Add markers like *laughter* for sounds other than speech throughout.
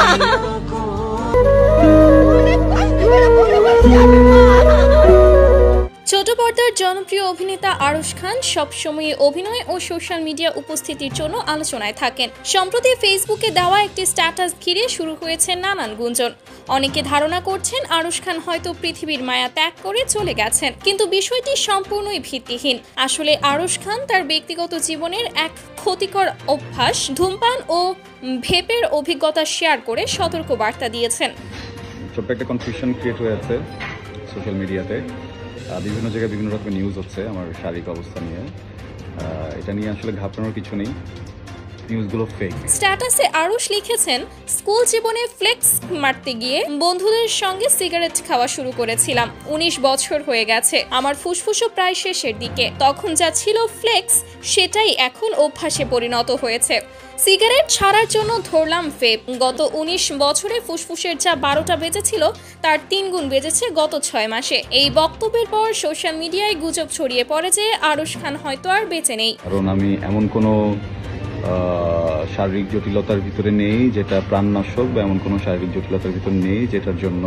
哈 *laughs* 哈 পর্দার জনপ্রিয় অভিনেতা আরশ খান সবসময় অভিনয় ও সোশ্যাল মিডিয়া উপস্থিতির জন্য আলোচনায় থাকেন। সম্প্রতি ফেসবুকে দেওয়া একটি স্ট্যাটাস ঘিরে শুরু হয়েছে নানান গুঞ্জন। অনেকে ধারণা করছেন আরশ খান হয়তো পৃথিবীর মায়া ত্যাগ করে চলে গেছেন, কিন্তু বিষয়টি সম্পূর্ণই ভিত্তিহীন। আসলে আরশ খান তার ব্যক্তিগত জীবনের এক ক্ষতিকর অভ্যাস, ধূমপান ও ভেপের অভিজ্ঞতা শেয়ার করে সতর্ক বার্তা দিয়েছেন। ছোট্ট একটা কনফিউশন ক্রিয়েট হয়েছে সোশ্যাল মিডিয়াতে বিভিন্ন জায়গায় বিভিন্ন রকমের নিউজ হচ্ছে আমার শারীরিক অবস্থা নিয়ে। এটা নিয়ে আসলে ঘাবড়ানোর কিছু নেই। নিউজগুলো ফেক স্ট্যাটাসে আরুষ লিখেছেন স্কুল জীবনে ফ্লেক্স মারতে গিয়ে বন্ধুদের সঙ্গে সিগারেট খাওয়া শুরু করেছিলাম। উনিশ বছর হয়ে গেছে আমার ফুসফুসও প্রায় শেষের দিকে। তখন যা ছিল ফ্লেক্স সেটাই এখন অভ্যাসে পরিণত হয়েছে। সিগারেট ছাড়ার জন্য ধরলাম ফেপ গত উনিশ বছরে ফুসফুসের যা বারোটা বেজেছিল তার তিন গুণ বেজেছে গত ছয় মাসে। এই বক্তব্যের পর সোশ্যাল মিডিয়ায় গুজব ছড়িয়ে পড়ে যে আরুষ খান হয়তো আর বেঁচে নেই। কারণ আমি এমন কোনো শারীরিক জটিলতার ভিতরে নেই, যেটা প্রাণনাশক বা এমন কোনো শারীরিক জটিলতার ভিতরে নেই, যেটার জন্য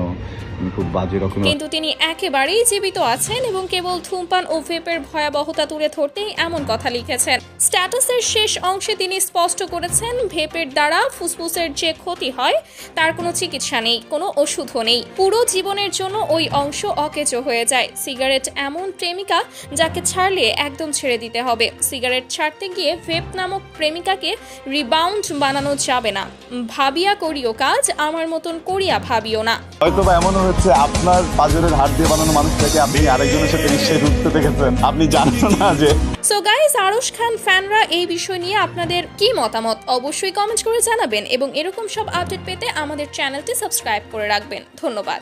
আমি খুব বাজে রকমের কিন্তু তিনি একেবারেই জীবিত আছেন এবং কেবল ধূমপান ও ভেপের ভয়াবহতা তুলে ধরতেই এমন কথা লিখেছেন। স্ট্যাটাসের শেষ অংশে তিনি স্পষ্ট করেছেন, ভেপের দ্বারা ফুসফুসের যে ক্ষতি হয়, তার কোনো চিকিৎসা নেই, কোনো ওষুধও নেই। পুরো জীবনের জন্য ওই অংশ অকেজো হয়ে যায়। সিগারেট এমন প্রেমিকা যাকে ছাড়লে একদম ছেড়ে দিতে হবে। সিগারেট ছাড়তে গিয়ে ভেপ নামক প্রেমিকাকে রিবাউন্ড বানানো যাবে না। ভাবিয়া করিও কাজ আমার মতন করিয়া ভাবিও না। হয়তো বা এমনও হচ্ছে আপনার পাজরের হাত দিয়ে বানানো মানুষটাকে আপনি আরেকজনের সাথে নিশ্চয়ই ঢুকতে দেখেছেন। আপনি জানেন না যে সো গাইস আরশ খান ফ্যানরা এই বিষয় নিয়ে আপনাদের কি মতামত? অবশ্যই কমেন্ট করে জানাবেন এবং এরকম সব আপডেট পেতে আমাদের চ্যানেলটি সাবস্ক্রাইব করে রাখবেন। ধন্যবাদ।